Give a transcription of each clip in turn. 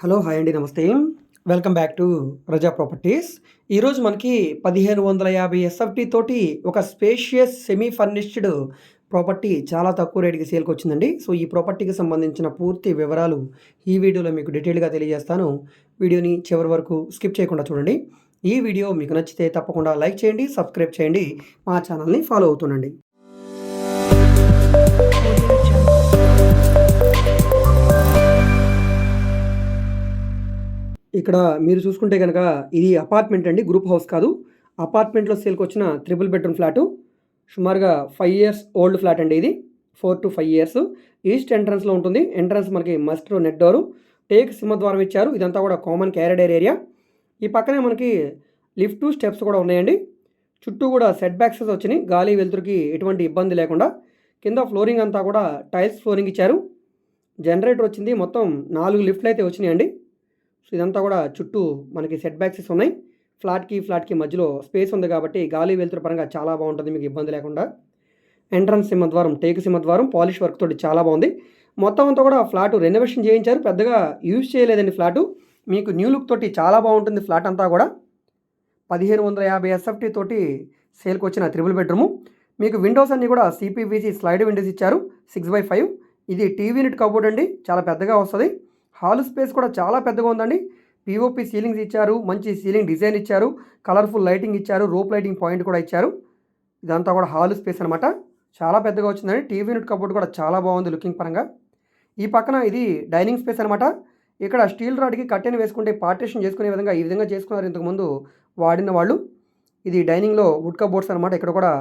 Hello hi అండి నమస్తే. Welcome back to Praja Properties. ఈరోజు మనకి పదిహేను వందల యాభై ఎస్ఎఫ్టీ తోటి ఒక స్పేషియస్ సెమీ ఫర్నిష్డ్ ప్రాపర్టీ చాలా తక్కువ రేటుకి సేల్కి వచ్చిందండి. సో ఈ ప్రాపర్టీకి సంబంధించిన పూర్తి వివరాలు ఈ వీడియోలో మీకు డీటెయిల్గా తెలియజేస్తాను. వీడియోని చివరి వరకు స్కిప్ చేయకుండా చూడండి. ఈ వీడియో మీకు నచ్చితే తప్పకుండా లైక్ చేయండి సబ్స్క్రైబ్ చేయండి. మా ఛానల్ని ఫాలో అవుతుండండి. ఇక్కడ మీరు చూసుకుంటే కనుక ఇది అపార్ట్మెంట్ అండి గ్రూప్ హౌస్ కాదు. అపార్ట్మెంట్లో సేల్కి వచ్చిన త్రిబుల్ బెడ్రూమ్ ఫ్లాటు. సుమారుగా ఫైవ్ ఇయర్స్ ఓల్డ్ ఫ్లాట్ అండి ఇది. Four to five years east ఎంట్రన్స్లో ఉంటుంది. ఎంట్రన్స్ మనకి మస్ట్ నెట్ డోరు టేక్ సింహద్వారం ఇచ్చారు. ఇదంతా కూడా కామన్ క్యారిడర్ ఏరియా ఈ పక్కనే మనకి లిఫ్ట్ స్టెప్స్ కూడా ఉన్నాయండి. చుట్టూ కూడా సెట్ బ్యాక్స్ వచ్చినాయి. గాలి వెలుతురుకి ఎటువంటి ఇబ్బంది లేకుండా. కింద ఫ్లోరింగ్ అంతా కూడా టైల్స్ ఫ్లోరింగ్ ఇచ్చారు. జనరేటర్ వచ్చింది. మొత్తం నాలుగు లిఫ్ట్లు అయితే వచ్చినాయండి. సో ఇదంతా కూడా చుట్టూ మనకి సెట్ బ్యాక్సెస్ ఉన్నాయి. ఫ్లాట్కి ఫ్లాట్కి మధ్యలో స్పేస్ ఉంది కాబట్టి గాలి వెలుతురు పరంగా చాలా బాగుంటుంది మీకు ఇబ్బంది లేకుండా. ఎంట్రన్స్ సింహద్వారం టేకు సింహద్వారం పాలిష్ వర్క్ తోటి చాలా బాగుంది. మొత్తం అంతా కూడా ఫ్లాట్ రెనోవేషన్ చేయించారు. పెద్దగా యూజ్ చేయలేదండి ఫ్లాటు మీకు న్యూ లుక్ తోటి చాలా బాగుంటుంది ఫ్లాట్ అంతా కూడా. పదిహేను వందల యాభై ఎస్ఎఫ్టీ తోటి సేల్కి వచ్చిన త్రిబుల్ బెడ్రూము మీకు విండోస్ అన్నీ కూడా సిపివిసి స్లైడ్ విండోస్ ఇచ్చారు సిక్స్ బై ఫైవ్ ఇది టీవీ యూనిట్ కబోర్డ్ అండి. చాలా పెద్దగా వస్తుంది. హాల్ స్పేస్ కూడా చాలా పెద్దగా ఉందండి. పిఓపి సీలింగ్స్ ఇచ్చారు మంచి సీలింగ్ డిజైన్ ఇచ్చారు కలర్ఫుల్ లైటింగ్ ఇచ్చారు రోప్ లైటింగ్ పాయింట్ కూడా ఇచ్చారు. ఇదంతా కూడా హాల్ స్పేస్ అనమాట చాలా పెద్దగా వచ్చిందండి. టీవీ యూనిట్ కబోర్డ్ కూడా చాలా బాగుంది లుకింగ్ పరంగా. ఈ పక్కన ఇది డైనింగ్ స్పేస్ అనమాట ఇక్కడ స్టీల్ రాడ్కి కట్టెన్ వేసుకుంటే పార్టీషన్ చేసుకునే విధంగా ఈ విధంగా చేసుకున్నారు ఇంతకుముందు వాడిన వాళ్ళు. ఇది డైనింగ్లో వుడ్ కబోర్డ్స్ అనమాట ఇక్కడ కూడా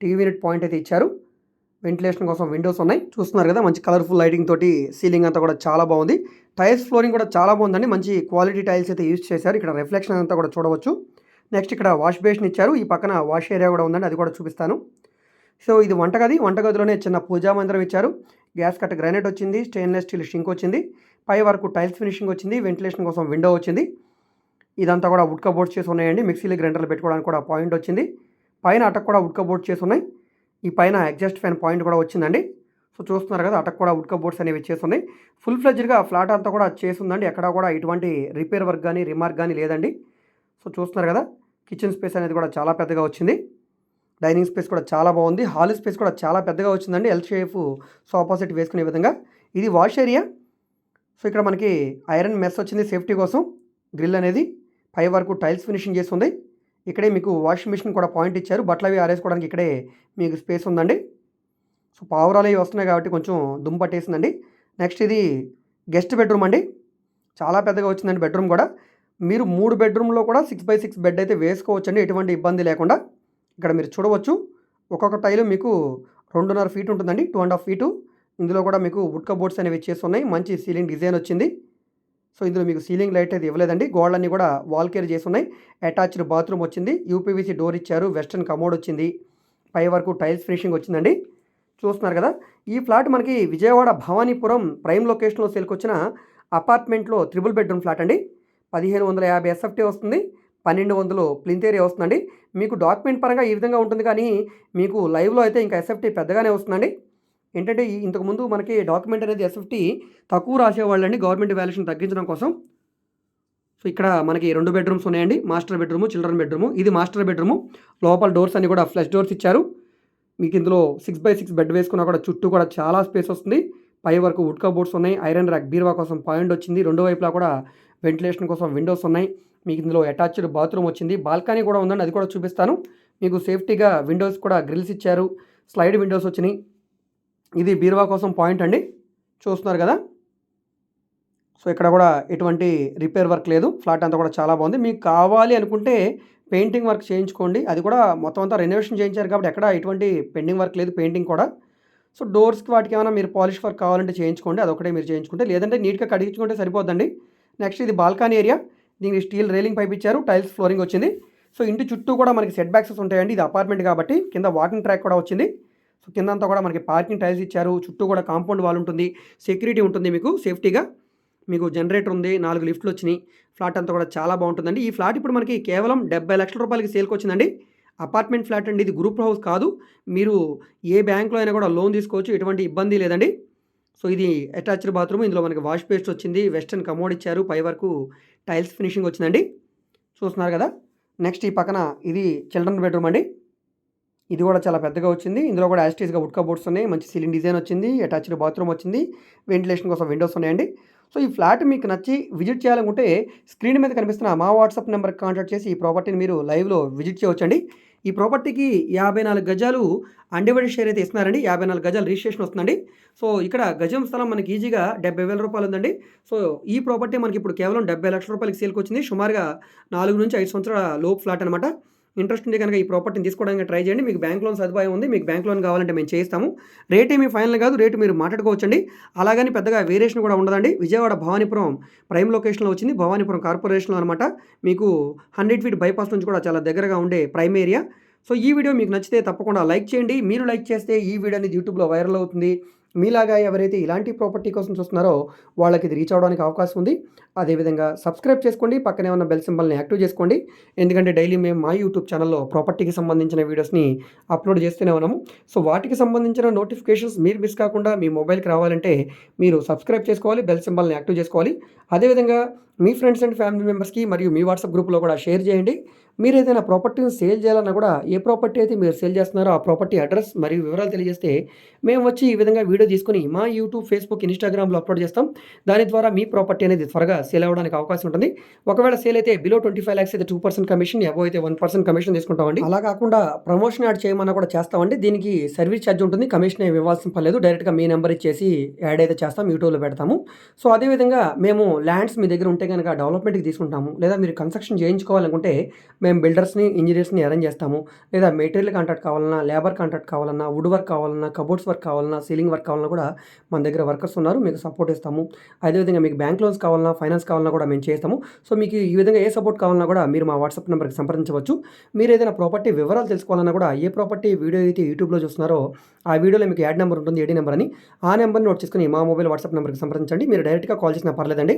టీవీ యూనిట్ పాయింట్ అయితే ఇచ్చారు. వెంటిలేషన్ కోసం విండోస్ ఉన్నాయి. చూస్తున్నారు కదా మంచి కలర్ఫుల్ లైటింగ్ తోటి సీలింగ్ అంతా కూడా చాలా బాగుంది. టైల్స్ ఫ్లోరింగ్ కూడా చాలా బాగుందండి. మంచి క్వాలిటీ టైల్స్ అయితే యూజ్ చేశారు. ఇక్కడ రిఫ్లెక్షన్ అంతా కూడా చూడవచ్చు. నెక్స్ట్ ఇక్కడ వాష్ బేసిన్ ఇచ్చారు. ఈ పక్కన వాష్ ఏరియా కూడా ఉందండి. అది కూడా చూపిస్తాను. సో ఇది వంటగది. వంటగదిలోనే చిన్న పూజా మందిరం ఇచ్చారు. గ్యాస్ కట్ గ్రానైట్ వచ్చింది. స్టెయిన్లెస్ స్టీల్ షింక్ వచ్చింది. పై వరకు టైల్స్ ఫినిషింగ్ వచ్చింది. వెంటిలేషన్ కోసం విండో వచ్చింది. ఇదంతా కూడా ఉడ్క బోర్డ్స్ చేసి ఉన్నాయండి. మిక్సీలు గ్రైండర్లు పెట్టుకోవడానికి కూడా పాయింట్ వచ్చింది. పైన అటక్ కూడా ఉడ్క చేసి ఉన్నాయి. ఈ పైన ఎగ్జాస్ట్ ఫ్యాన్ పాయింట్ కూడా వచ్చిందండి. సో చూస్తున్నారు కదా అటక్ కూడా ఉడ్క బోర్డ్స్ అనేవి చేస్తున్నాయి. ఫుల్ ఫ్లెజ్డ్గా ఫ్లాట్ అంతా కూడా చేస్తుందండి. ఎక్కడ కూడా ఎటువంటి రిపేర్ వర్క్ కానీ రిమార్క్ కానీ లేదండి. సో చూస్తున్నారు కదా కిచెన్ స్పేస్ అనేది కూడా చాలా పెద్దగా వచ్చింది. డైనింగ్ స్పేస్ కూడా చాలా బాగుంది. హాల్ స్పేస్ కూడా చాలా పెద్దగా వచ్చిందండి. ఎల్ షేఫ్ సోఫా సెట్ వేసుకునే విధంగా. ఇది వాష్ ఏరియా సో ఇక్కడ మనకి ఐరన్ మెస్ వచ్చింది సేఫ్టీ కోసం. గ్రిల్ అనేది పై వరకు టైల్స్ ఫినిషింగ్ చేసి ఉంది ఇక్కడే మీకు వాషింగ్ మిషన్ కూడా పాయింట్ ఇచ్చారు. బట్టలు అవి ఆరేసుకోవడానికి ఇక్కడే మీకు స్పేస్ ఉందండి. సో పావురాలు అవి వస్తున్నాయి కాబట్టి కొంచెం దుమ్ము పట్టేసిందండి. నెక్స్ట్ ఇది గెస్ట్ బెడ్రూమ్ అండి. చాలా పెద్దగా వచ్చిందండి బెడ్రూమ్ కూడా. మీరు మూడు బెడ్రూమ్లో కూడా సిక్స్ బై సిక్స్ బెడ్ అయితే వేసుకోవచ్చండి. ఎటువంటి ఇబ్బంది లేకుండా ఇక్కడ మీరు చూడవచ్చు. ఒక్కొక్క టైలు మీకు రెండున్నర ఫీట్ ఉంటుందండి. టూ అండ్ హాఫ్ ఫీటు ఇందులో కూడా మీకు వుడ్ కబోర్డ్స్ అనేవి చేసి ఉన్నాయి. మంచి సీలింగ్ డిజైన్ వచ్చింది. సో ఇందులో మీకు సీలింగ్ లైట్ అయితే ఇవ్వలేదండి. గోడలన్నీ కూడా వాల్ కేర్ చేసి ఉన్నాయి అటాచ్డ్ బాత్రూమ్ వచ్చింది. యూపీవీసీ డోర్ ఇచ్చారు. వెస్టర్న్ కమోడ్ వచ్చింది. పై వరకు టైల్స్ ఫినిషింగ్ వచ్చిందండి. చూస్తున్నారు కదా ఈ ఫ్లాట్ మనకి విజయవాడ భవానీపురం ప్రైమ్ లొకేషన్లో సేల్కి వచ్చిన అపార్ట్మెంట్లో త్రిబుల్ బెడ్రూమ్ ఫ్లాట్ అండి. పదిహేను వందల యాభై ఎస్ఎఫ్టీ వస్తుంది. పన్నెండు వందలు ప్లింత్ ఏరియా వస్తుందండి. మీకు డాక్యుమెంట్ పరంగా ఈ విధంగా ఉంటుంది కానీ మీకు లైవ్లో అయితే ఇంకా ఎస్ఎఫ్టీ పెద్దగానే వస్తుందండి. ఏంటంటే ఇంతకుముందు మనకి డాక్యుమెంట్ అనేది ఎస్ఎఫ్టీ తక్కువ రాసేవాళ్ళండి గవర్నమెంట్ వాల్యుయేషన్ తగ్గించడం కోసం సో ఇక్కడ మనకి రెండు బెడ్రూమ్స్ ఉన్నాయండి. Master bedroom children bedroom. ఇది మాస్టర్ బెడ్రూమ్. లోపల డోర్స్ అన్ని కూడా ఫ్లష్ డోర్స్ ఇచ్చారు. మీకు ఇందులో సిక్స్ బై సిక్స్ బెడ్ వేసుకున్నా కూడా చుట్టూ కూడా చాలా స్పేస్ వస్తుంది. పై వరకు వుడ్ కబోర్డ్స్ ఉన్నాయి. ఐరన్ ర్యాక్ బీరువా కోసం పాయింట్ వచ్చింది. రెండో వైపులా కూడా వెంటిలేషన్ కోసం విండోస్ ఉన్నాయి. మీకు ఇందులో అటాచ్డ్ బాత్రూమ్ వచ్చింది. బాల్కనీ కూడా ఉందండి. అది కూడా చూపిస్తాను. మీకు సేఫ్టీగా విండోస్ కూడా గ్రిల్స్ ఇచ్చారు. స్లైడ్ విండోస్ వచ్చినాయి. ఇది బీరువా కోసం పాయింట్ అండి. చూస్తున్నారు కదా. సో ఇక్కడ కూడా ఎటువంటి రిపేర్ వర్క్ లేదు. ఫ్లాట్ అంతా కూడా చాలా బాగుంది. మీకు కావాలి అనుకుంటే పెయింటింగ్ వర్క్ చేయించుకోండి. అది కూడా మొత్తం అంతా రెనోవేషన్ చేయించారు కాబట్టి ఎక్కడ ఎటువంటి పెండింగ్ వర్క్ లేదు పెయింటింగ్ కూడా. సో డోర్స్కి వాటికి ఏమైనా మీరు పాలిష్ వర్క్ కావాలంటే చేయించుకోండి. అదొకటే మీరు చేయించుకుంటే. లేదంటే నీట్గా కడిగించుకుంటే సరిపోద్దండి. నెక్స్ట్ ఇది బాల్కనీ ఏరియా. దీనికి స్టీల్ రైలింగ్ పైప్ ఇచ్చారు. టైల్స్ ఫ్లోరింగ్ వచ్చింది. సో ఇంటి చుట్టూ కూడా మనకి సెట్ బ్యాక్సెస్ ఉంటాయండి. ఇది అపార్ట్మెంట్ కాబట్టి కింద వాకింగ్ ట్రాక్ కూడా వచ్చింది. సో కిందంతా కూడా మనకి పార్కింగ్ టైల్స్ ఇచ్చారు. చుట్టూ కూడా కాంపౌండ్ వాల్ ఉంటుంది. సెక్యూరిటీ ఉంటుంది మీకు సేఫ్టీగా. మీకు జనరేటర్ ఉంది నాలుగు లిఫ్ట్లు వచ్చినాయి. ఫ్లాట్ అంతా కూడా చాలా బాగుంటుందండి. ఈ ఫ్లాట్ ఇప్పుడు మనకి కేవలం డెబ్బై లక్షల రూపాయలకి సేల్కి వచ్చిందండి. అపార్ట్మెంట్ ఫ్లాట్ అండి. ఇది గ్రూప్ హౌస్ కాదు. మీరు ఏ బ్యాంక్లో అయినా కూడా లోన్ తీసుకోవచ్చు. ఎటువంటి ఇబ్బంది లేదండి. సో ఇది అటాచ్డ్ బాత్రూమ్. ఇందులో మనకి వాష్ పేస్ట్ వచ్చింది. వెస్టర్న్ కమోడ్ ఇచ్చారు. పై వరకు టైల్స్ ఫినిషింగ్ వచ్చిందండి. చూస్తున్నారు కదా. నెక్స్ట్ ఈ పక్కన ఇది చిల్డ్రన్ బెడ్రూమ్ అండి. ఇది కూడా చాలా పెద్దగా వచ్చింది. ఇందులో కూడా యాస్టీస్గా వుడ్ కబోర్డ్స్ ఉన్నాయి. మంచి సీలింగ్ డిజైన్ వచ్చింది. అటాచ్డ్ బాత్రూమ్ వచ్చింది. వెంటిలేషన్ కోసం విండోస్ ఉన్నాయండి. సో ఈ ఫ్లాట్ మీకు నచ్చి విజిట్ చేయాలనుకుంటే స్క్రీన్ మీద కనిపిస్తున్న మా వాట్సాప్ నెంబర్కి కాంటాక్ట్ చేసి ఈ ప్రాపర్టీని మీరు లైవ్లో విజిట్ చేయవచ్చండి ఈ ప్రాపర్టీకి యాభై నాలుగు గజాలు అన్డివైడెడ్ షేర్ అయితే ఇస్తున్నారండి. యాభై నాలుగు గజాలు రిజిస్ట్రేషన్ వస్తుందండి. సో ఇక్కడ గజం స్థలం మనకి ఈజీగా డెబ్బై వేల రూపాయలు ఉందండి. సో ఈ ప్రాపర్టీ మనకి ఇప్పుడు కేవలం డెబ్బై లక్షల రూపాయలకి సేల్కి వచ్చింది. సుమారుగా నాలుగు నుంచి ఐదు సంవత్సరాల లోపు ఫ్లాట్ అనమాట ఇంట్రెస్ట్ ఉంటే కనుక ఈ ప్రాపర్టీని తీసుకోవడానికి ట్రై చేయండి. మీకు బ్యాంక్ లోన్ సదుపాయం ఉంది. మీకు బ్యాంక్ లోన్ కావాలంటే మేము చేయిస్తాము. రేట్ ఏమీ ఫైనల్ కాదు. రేటు మీరు మాట్లాడుకోవచ్చండి. అలాగని పెద్దగా వేరియేషన్ కూడా ఉండదండి. విజయవాడ భవానీపురం ప్రైమ్ లొకేషన్లో వచ్చింది. భవానీపురం కార్పొరేషన్లో అనమాట మీకు హండ్రెడ్ ఫీట్ బైపాస్ నుంచి కూడా చాలా దగ్గరగా ఉండే ప్రైమ్ ఏరియా సో ఈ వీడియో మీకు నచ్చితే తప్పకుండా లైక్ చేయండి. మీరు లైక్ చేస్తే ఈ వీడియో అనేది యూట్యూబ్లో వైరల్ అవుతుంది. మీలాగా ఎవరైతే ఇలాంటి ప్రాపర్టీ కోసం చూస్తున్నారో వాళ్ళకి ఇది రీచ్ అవడానికి అవకాశం ఉంది. అదేవిధంగా సబ్స్క్రైబ్ చేసుకోండి పక్కనే ఉన్న బెల్ సింబల్ని యాక్టివ్ చేసుకోండి. ఎందుకంటే డైలీ మేము మా యూట్యూబ్ ఛానల్లో ప్రాపర్టీకి సంబంధించిన వీడియోస్ని అప్లోడ్ చేస్తూనే ఉన్నాము. సో వాటికి సంబంధించిన నోటిఫికేషన్స్ మీరు మిస్ కాకుండా మీ మొబైల్కి రావాలంటే మీరు సబ్స్క్రైబ్ చేసుకోవాలి బెల్ సింబల్ని యాక్టివ్ చేసుకోవాలి. అదేవిధంగా మీ ఫ్రెండ్స్ అండ్ ఫ్యామిలీ మెంబర్స్కి మరియు మీ వాట్సాప్ గ్రూప్లో కూడా షేర్ చేయండి. మీరు ఏదైనా ప్రాపర్టీని సేల్ చేయాలన్నా కూడా ఏ ప్రాపర్టీ అయితే మీరు సేల్ చేస్తున్నారో ఆ ప్రాపర్టీ అడ్రస్ మరియు వివరాలు తెలియజేస్తే మేము వచ్చి ఈ విధంగా వీడియో తీసుకొని మా యూట్యూబ్ ఫేస్బుక్ ఇన్స్టాగ్రామ్లో అప్లోడ్ చేస్తాం. దాని ద్వారా మీ ప్రాపర్టీ అనేది త్వరగా సేల్ అవ్వడానికి అవకాశం ఉంటుంది. ఒకవేళ సేల్ అయితే బిలో ట్వంటీ ఫైవ్ ల్యాక్స్ అయితే టూ పర్సెంట్ కమిషన్ ఎబో అయితే వన్ పర్సెంట్ కమిషన్ తీసుకుంటామండి. అలా కాకుండా ప్రమోషన్ యాడ్ చేయమన్నా కూడా చేస్తామండి. దీనికి సర్వీస్ ఛార్జ్ ఉంటుంది. కమిషన్ ఏమి ఇవ్వాల్సిన పర్లేదు డైరెక్ట్గా మీ నెంబర్ ఇచ్చేసి యాడ్ అయితే చేస్తాం. యూట్యూబ్లో పెడతాము. సో అదేవిధంగా మేము ల్యాండ్స్ మీ దగ్గర ఉంటే కనుక డెవలప్మెంట్కి తీసుకుంటాము. లేదా మీరు కన్స్ట్రక్షన్ చేయించుకోవాలనుకుంటే మేము మేము బిల్డర్స్ని ఇంజనీర్స్ని అరేంజ్ చేస్తాము. లేదా మెటీరియల్ కాంట్రాక్ట్ కావాలన్నా లేబర్ కాంట్రాక్ట్ కావాలన్నా వుడ్ వర్క్ కావాలన్నా కబోర్డ్స్ వర్క్ కావాలన్నా సీలింగ్ వర్క్ కావాలన్నా కూడా మన దగ్గర వర్కర్స్ ఉన్నారు. మీకు సపోర్ట్ ఇస్తాము. అదేవిధంగా మీకు బ్యాంక్ లోన్స్ కావాలన్నా ఫైనాన్స్ కావాలన్నా కూడా మేము చేస్తాము. సో మీకు ఈ విధంగా ఏ సపోర్ట్ కావాలన్నా కూడా మీరు మా వాట్సాప్ నెంబర్కి సంప్రదించవచ్చు. మీరు ఏదైనా ప్రాపర్టీ వివరాలు తెలుసుకోవాలన్నా కూడా ఏ ప్రాపర్టీ వీడియో అయితే యూట్యూబ్లో చూస్తున్నారో ఆ వీడియోలో మీకు యాడ్ నెంబర్ ఉంటుంది ఏడీ నెంబర్ అని. ఆ నెంబర్ని నోట్ చేసుకుని మా మొబైల్ వాట్సాప్ నెంబర్కి సంప్రదించండి. మీరు డైరెక్ట్గా కాల్ చేసినా పర్లేదండి.